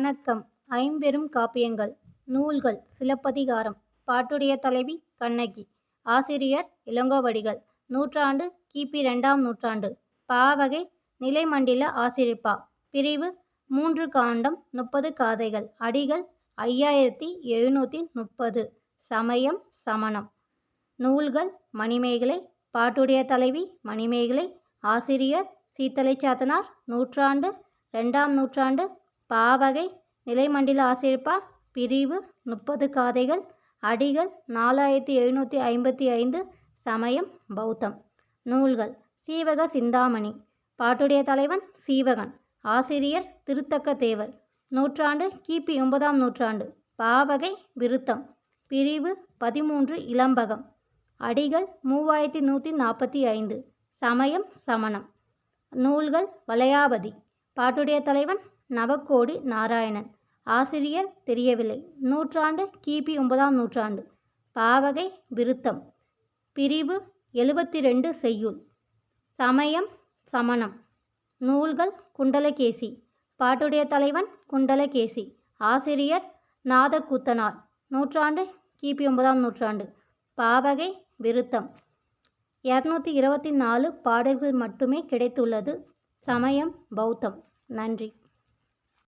வணக்கம். ஐம்பெரும் காப்பியங்கள் நூல்கள் சிலப்பதிகாரம். பாட்டுடைய தலைவி கண்ணகி. ஆசிரியர் இளங்கோவடிகள். நூற்றாண்டு கிபி ரெண்டாம் நூற்றாண்டு. பாவகை நிலைமண்டில ஆசிரிப்பா. பிரிவு மூன்று காண்டம் முப்பது காதைகள். அடிகள் ஐயாயிரத்தி எழுநூற்றி முப்பது. சமயம் சமணம். நூல்கள் மணிமேகலை. பாட்டுடைய தலைவி மணிமேகலை. ஆசிரியர் சீத்தலை சாத்தனார். நூற்றாண்டு ரெண்டாம் நூற்றாண்டு பாவகை நிலைமண்டில ஆசிரியப்பா பிரிவு முப்பது காதைகள் அடிகள் நாலாயிரத்தி எழுநூற்றி ஐம்பத்தி ஐந்து சமயம் பௌத்தம். நூல்கள் சீவக சிந்தாமணி. பாட்டுடைய தலைவன் சீவகன். ஆசிரியர் திருத்தக்க தேவர் நூற்றாண்டு கிபி ஒன்பதாம் நூற்றாண்டு. பாவகை விருத்தம். பிரிவு பதிமூன்று இளம்பகம். அடிகள் மூவாயிரத்தி நூற்றி நாற்பத்தி ஐந்து சமயம் சமணம். நூல்கள் வளையாபதி. பாட்டுடைய தலைவன் நவக்கோடி நாராயணன். ஆசிரியர் தெரியவில்லை. நூற்றாண்டு கிபி ஒன்பதாம் நூற்றாண்டு. பாவகை விருத்தம். பிரிவு எழுபத்தி ரெண்டு செய்யுள். சமயம் சமணம். நூல்கள் குண்டலகேசி. பாட்டுடைய தலைவன் குண்டலகேசி. ஆசிரியர் நாதக்கூத்தனார். நூற்றாண்டு கிபி ஒன்பதாம் நூற்றாண்டு. பாவகை விருத்தம். இரநூத்தி இருபத்தி நாலு பாடல்கள் மட்டுமே கிடைத்துள்ளது. சமயம் பௌத்தம். நன்றி.